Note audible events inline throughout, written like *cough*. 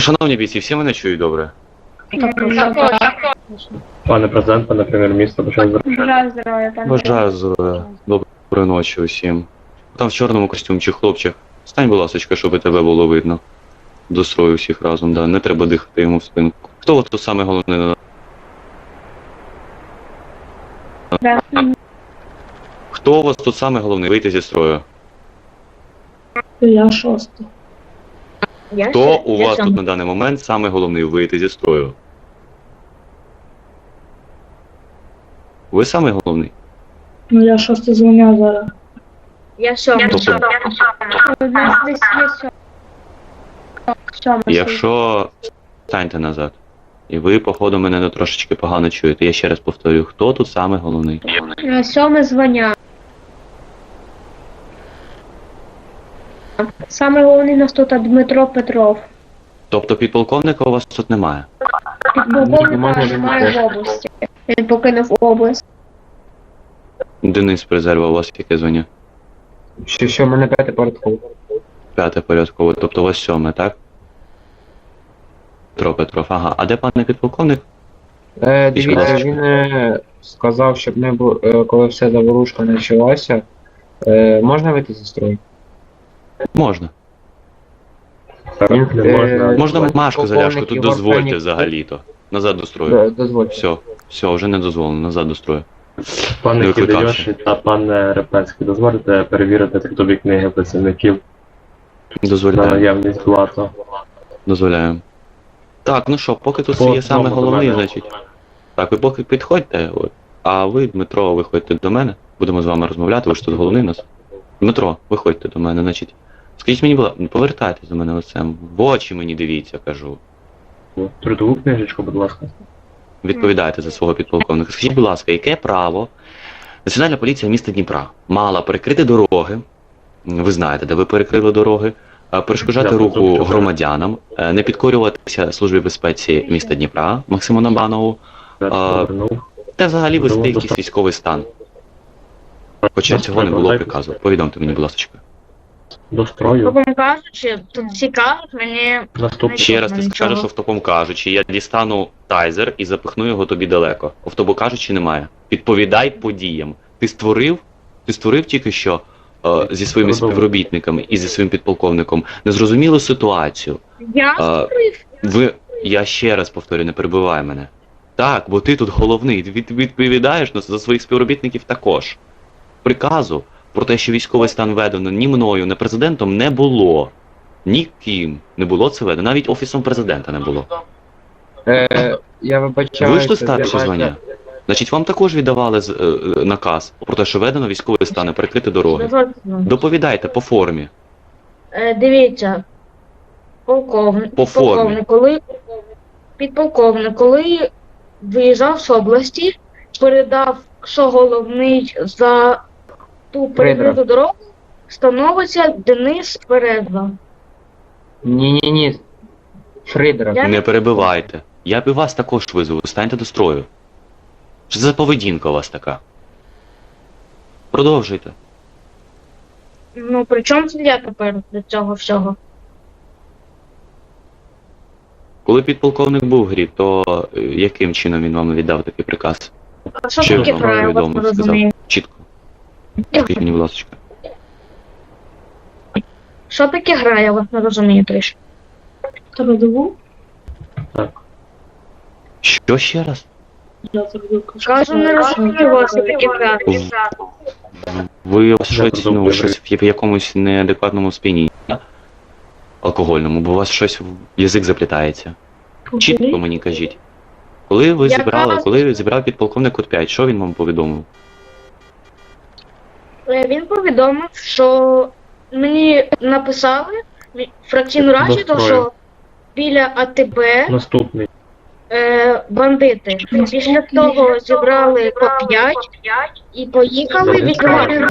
Шановні бійці, всі мене чують добре. Пане президент, пане прем'єр-міністр, бажаю здоров'я. Бажаю здоров'я, пане. Бажаю здоров'я. Доброї ночі усім. Там в чорному костюмчі хлопчик. Стань, будь ласка, щоб тебе було видно. До строю всіх разом, да. Не треба дихати йому в спинку. Хто у вас тут саме головне Да. Хто у вас тут саме головний? Вийти зі строю. Я шостий. Я Хто ще- у я вас сам. тут на даний момент саме головний вийти зі строю? Ви саме головний? Ну я шостий звання зараз. Я сьомий. Тобто- У нас десь є сьомий. Сьомий. Якщо станьте назад. І ви, походу, мене трошечки погано чуєте. Я ще раз повторюю, хто тут саме головний? Е, Сьоме звання. Саме головний у нас тут Дмитро Петров. Тобто підполковника у вас тут немає. Підполковника Немає, немає в області. Він покинув область. Денис Призерва, у вас яке звання? Що, що, в мене п'яте порядково. П'яте порядкове, тобто у вас сьоме, так? Петро Петров, ага. А де пане підполковник? Е, дивіться, він е, сказав, щоб не було, е, коли все заворушка почалася, е, можна вийти зі строю? Можна. Він, е, Можна Машку заляшку, тут дозвольте взагалі-то. Назад до строю. Дозвольте. Все, все, вже не дозволено, назад до строю. Пане викликався. Кідайоші та пане Репецький, дозволите перевірити текстові книги працівників на Дозволяю, наявність блата. дозволяємо. Так, ну що, поки тут є саме головний, значить. Так, ви поки підходьте, от. А ви, Дмитро, виходьте до мене. Будемо з вами розмовляти, ви ж тут головний у нас. Дмитро, виходьте до мене, значить. Скажіть мені, будь ласка, повертайтесь до мене лицем. В очі мені дивіться, кажу. Трудову книжечку, будь ласка. Відповідайте за свого підполковника. Скажіть, будь ласка, яке право Національна поліція міста Дніпра мала перекрити дороги, ви знаєте, де ви перекрили дороги, перешкоджати Я руху громадянам, е, не підкорюватися службі безпеці міста Дніпра Максиму Набанову, та взагалі вести якийсь військовий стан. Хоча цього не було приказу. Повідомте мені, будь ласка. До строю. Грубо кажучи, тут всі кажуть мені. Наступний. Ще раз ти Нічого. скажеш автопом кажучи, я дістану тайзер і запихну його тобі далеко. Автобо кажучи, немає. Відповідай подіям. Ти створив, ти створив тільки що е, зі своїми Продовжуй. співробітниками і зі своїм підполковником незрозумілу ситуацію. Я А, створив. Ви, я ще раз повторю, не перебивай мене. Так, бо ти тут головний, ти від- відповідаєш на- за своїх співробітників також. Приказу про те, що військовий стан введено ні мною, ні президентом не було. Ніким не було це введено, навіть офісом президента не було. Е, я вибачаюся. Ви ж старші звання. Значить, вам також віддавали з- е, е, наказ про те, що введено військовий стан і перекрити дороги. Доповідайте по формі. Е, Дивіться, полковник, По формі. підполковник, коли підполковник, коли виїжджав з області, передав, що головний за ту перекриту дорогу, становиться Денис Передва. Ні-ні-ні. Фридеров. Я- Не перебивайте. Я б і вас також визву, станьте до строю. Що за поведінка у вас така? Продовжуйте. Ну, при чому це я тепер до цього всього? Коли підполковник був в грі, то е, яким чином він вам віддав такий приказ? А що Що таке вам правило, повідомив, сказав? розумію? Чітко. Скажіть мені, будь ласка. Що таке гра, я вас не розумію трішки. Трудову? Так. Що ще раз? Я трудову. Кажу, не розумію вас, що таке гра. Ви щось, ну, щось в якомусь неадекватному сп'янінні. Алкогольному, бо у вас щось в язик заплітається. Чітко мені кажіть. Коли ви Я зібрали, кажу- коли зібрав підполковник код 5, що він вам повідомив? Е, Він повідомив, що мені написали фракційну раді, то що біля АТБ Наступний. е, бандити. Після того зібрали по 5 і поїхали відбивати.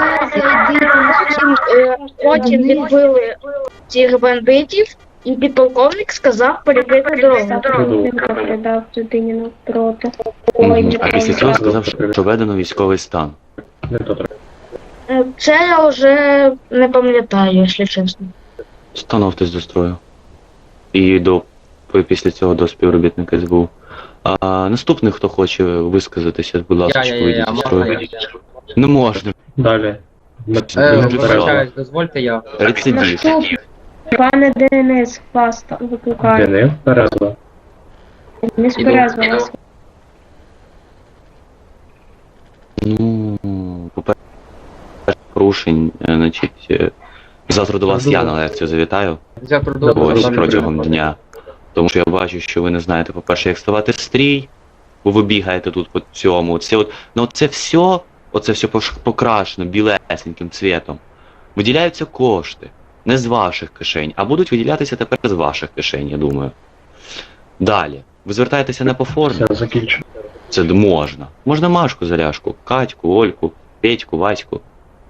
Потім, е, Потім відбили цих бандитів, і підполковник сказав перекрити дорогу. Передав людині навпроти. А після цього сказав, що- що введено військовий стан. Не то треба. Е, Це я вже не пам'ятаю, якщо чесно. Становтесь до строю. І до після цього до співробітника СБУ. А наступний, хто хоче висказатися, будь ласка, Я, я, я, вийдіть я, зі можна строю. я? Не можна. Далі. Е, вибачаюсь, дозвольте я. Рецидив. Наступний. Пане Денис, вас там викликаю. Денис Перезла. Денис Перезва вас. Ну, порушень, е, значить, е, завтра до вас я на лекцію завітаю. Завтра Ось добре. протягом дня. Тому що я бачу, що ви не знаєте, по-перше, як ставати стрій, бо ви бігаєте тут по цьому. Це от, ну це все, оце все покрашено білесеньким цвітом. Виділяються кошти. Не з ваших кишень, а будуть виділятися тепер з ваших кишень, я думаю. Далі. Ви звертаєтеся не по формі. Все, закінчу. Це можна. Можна Машку Заляшку, Катьку, Ольку, Петьку, Ваську.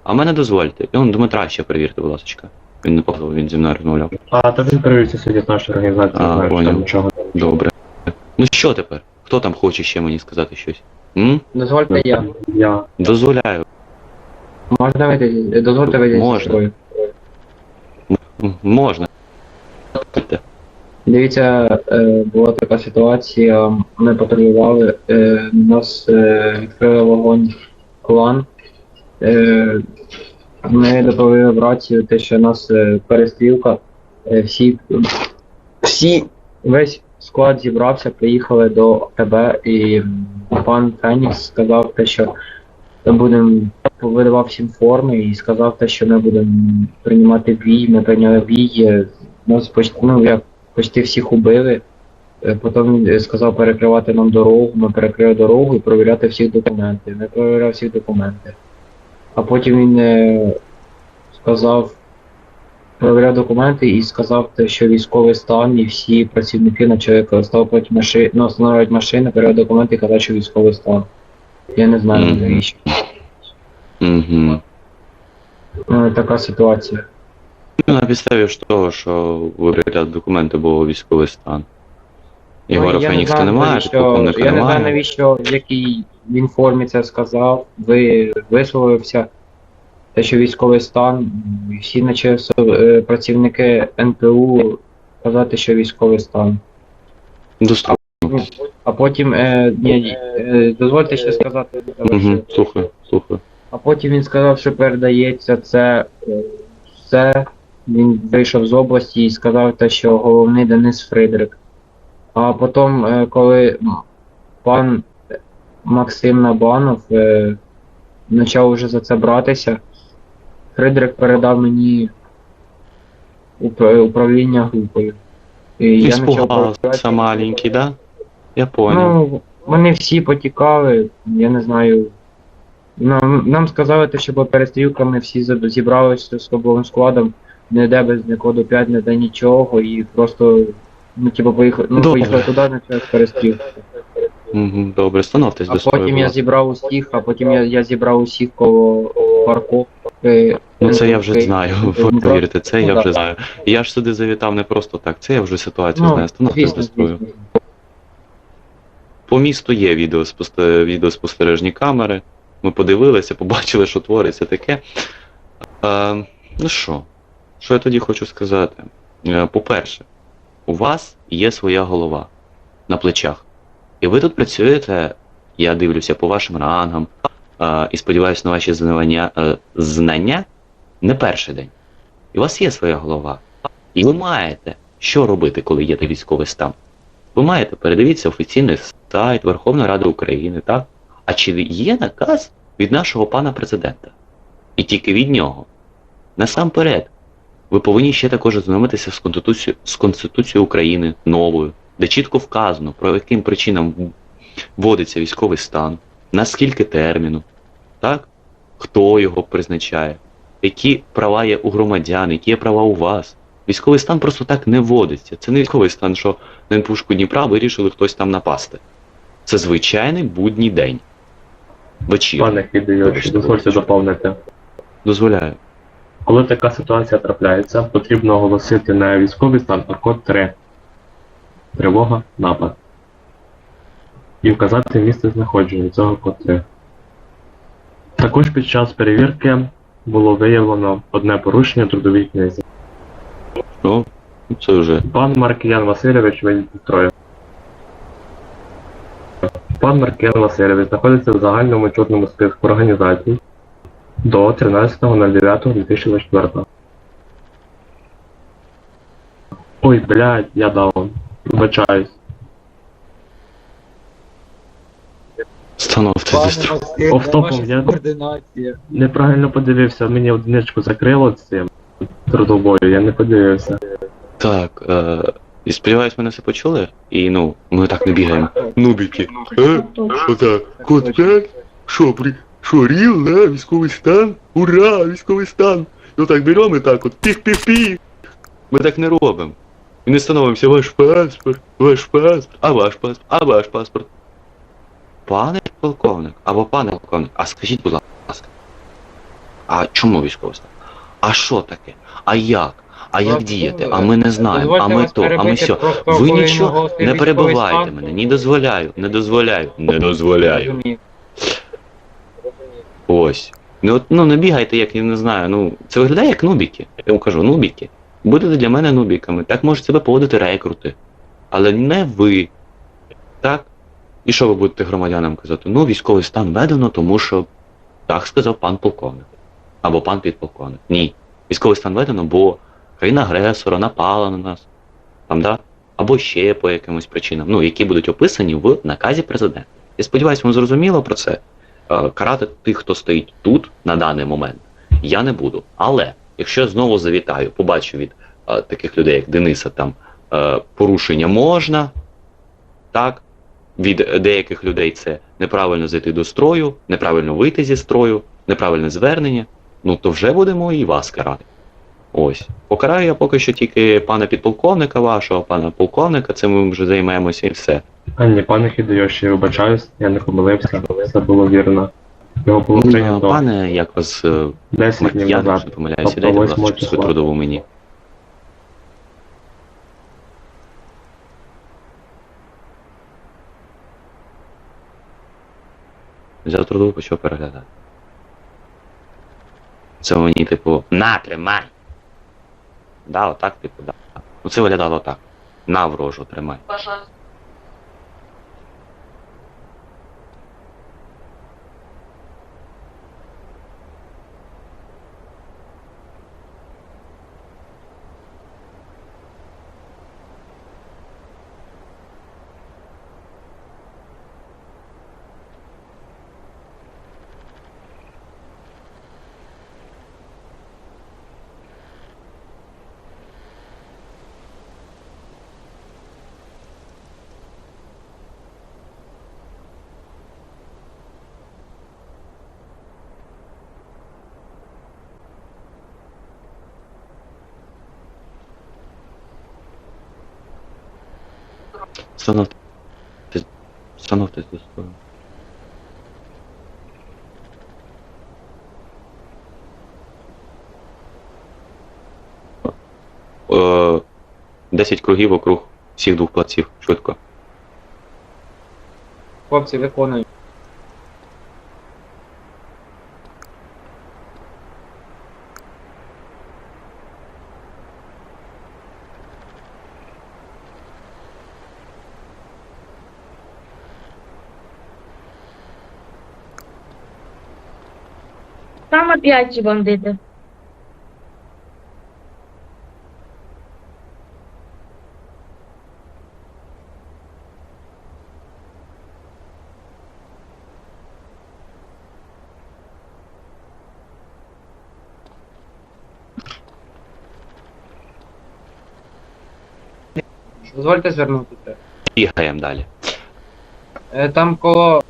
А мене дозвольте. І он Дмитра ще перевірте, будь ласка. Він не похав, він зі мною розмовляв. А, та він сьогодні з нашої організації, А, знаєш, поняв. там нічого. Добре. Ну що тепер? Хто там хоче ще мені сказати щось? М? Дозвольте я. Я. Дозволяю. Можна вийти? Дозвольте вийти зі Можна. М, Можна. Дивіться, е, була така ситуація, ми патрулювали, е, нас е, відкрили вогонь клан. Е, ми доповіли в рацію те, що у нас е, перестрілка. Е, всі, всі, весь склад зібрався, приїхали до тебе, і пан Фенікс сказав те, що ми будемо видавав всім форми і сказав те, що ми будемо приймати бій, ми прийняли бій. Нас поч- ну, як почти всіх убили. Потім він сказав перекривати нам дорогу, ми перекрили дорогу і перевіряти всіх документи. Ми перевіряли всі документи. А потім він е, сказав, перевіряв документи і сказав, те, що військовий стан і всі працівники почали ставити машини, ну, встановлювати машини, перевіряти документи і казати, що військовий стан. Я не знаю Мгм. навіщо. Угу. Ну, така ситуація. Ну, на підставі ж того, що ви документи було військовий стан. Ігора Ну, я не Фенікса знаю, немає, навіщо- підполковника Я не знаю, немає. навіщо, в якій він формі це сказав. Ви висловився. Те, що військовий стан, всі наче е, працівники НПУ казати, що військовий стан. Доступно. А потім, е, ні, е, дозвольте ще сказати, Угу. Слухаю, слухаю. а потім він сказав, що передається це е, все. Він вийшов з області і сказав те, що головний Денис Фридрик. А потім, е, коли пан Максим Набанов е, почав вже за це братися, Фридрик передав мені управління групою. І я почав працювати. маленький, да? Я понял. Ну, вони всі потікали, я не знаю. Нам, нам сказали, те, що по перестрілками всі зібралися з особовим складом, не йде без нікоду 5, не йде нічого, і просто, ну, типу, поїхали, ну, Добре. поїхали туди, через перестрілку. Угу. Добре, становтесь А до свого. потім я зібрав усіх, а потім я, я зібрав усіх коло парковки. Ну це я вже знаю, *laughs* Ну, повірте, це ну, я вже знаю. Я ж сюди завітав не просто так, це я вже ситуацію Ну, знаю. Становтесь звісно, до звісно. По місту є відеоспосте- відеоспостережні камери. Ми подивилися, побачили, що твориться таке. Е, ну що, що я тоді хочу сказати? Е, по-перше, у вас є своя голова на плечах. І ви тут працюєте, я дивлюся по вашим рангам, е, і сподіваюся на ваші знання, е, знання не перший день. І у вас є своя голова. І ви маєте, що робити, коли є військовий стан. Ви маєте передивіться офіційний сайт Верховної Ради України, так? А чи є наказ від нашого пана президента? І тільки від нього. Насамперед, ви повинні ще також ознайомитися з Конституцією, з Конституцією України новою, де чітко вказано, про яким причинам вводиться військовий стан, на скільки терміну, так? Хто його призначає, які права є у громадян, які є права у вас. Військовий стан просто так не вводиться. Це не військовий стан, що на пушку Дніпра вирішили хтось там напасти. Це звичайний будній день. Вечір. Пане Хідійович, дозвольте доповнити. Дозволяю. Коли така ситуація трапляється, потрібно оголосити не військовий стан, код 3. Тривога, напад. І вказати місце знаходження цього код 3. Також під час перевірки було виявлено одне порушення трудовій книзі. О, Це вже. Пан Маркіян Васильович з строю. Пан Маркіян Васильович знаходиться в загальному чорному списку організацій до 13.09.2024. Ой, блядь, я даун. Вибачаюсь. Становте зі строю. Офтопом я координація. неправильно подивився, мені одиничку закрило цим трудовою, я не подивився. Так, е, і сподіваюсь, мене все почули? І ну, ми так не бігаємо. Нубіки. Е? Отак. Код 5? Що, при... Що, ріл, да? Військовий стан? Ура! Військовий стан! Ну так беремо і так от піх-піх-піх. Ми так не робимо. І не становимося ваш паспорт, ваш паспорт, а ваш паспорт, а ваш паспорт. Пане полковник, або пане полковник, а скажіть, будь ласка, а чому військовий стан? А що таке? А як? А як діяти? А ми не знаємо, а ми то, а ми сьо. Ви нічого не перебивайте мене, не дозволяю, не дозволяю, не дозволяю. Ось. Ну, от, ну не бігайте, як я не знаю. Ну, це виглядає як нубіки. Я вам кажу, нубіки. Будете для мене нубіками. Так можуть себе поводити рекрути. Але не ви. Так? І що ви будете громадянам казати? Ну, військовий стан введено, тому що так сказав пан полковник. Або пан підполковник. Ні. Військовий стан введено, бо країна агресора напала на нас. Там, да? Або ще по якимось причинам, ну, які будуть описані в наказі президента. Я сподіваюся, вам зрозуміло про це. Е, Карати тих, хто стоїть тут на даний момент, я не буду. Але якщо я знову завітаю, побачу від е, таких людей, як Дениса, там е, порушення можна, так? Від деяких людей це неправильно зайти до строю, неправильно вийти зі строю, неправильне звернення, ну то вже будемо і вас карати. Ось. Покараю я поки що тільки пана підполковника вашого, пана полковника, цим ми вже займемося і все. А ні, пане Хідойоші, вибачаюсь, я не помилився, все було вірно. Його було Ну, прийнято Пане, як вас е, 10 днів якщо не помиляюся, тобто дайте, будь ласка, 8 часу числа. трудову мені. Взяв трудову, почав переглядати. Це мені, типу, на, тримай! Да, отак, типу, да. Ну це виглядало так. На ворожу, тримай. Становте. Становте зі сторони. Е, 10 кругів округ всіх двох плаців. Швидко. Хлопці, виконують. Там опять ці бандити. Дозвольте звернутися. Бігаємо далі. Е, Там коло.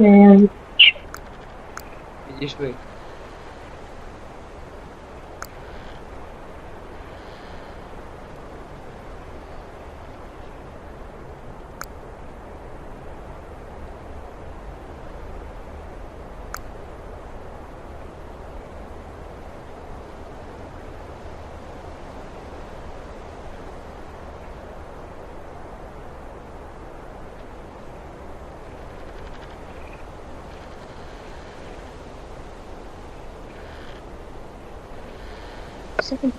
Е, Підійшли. second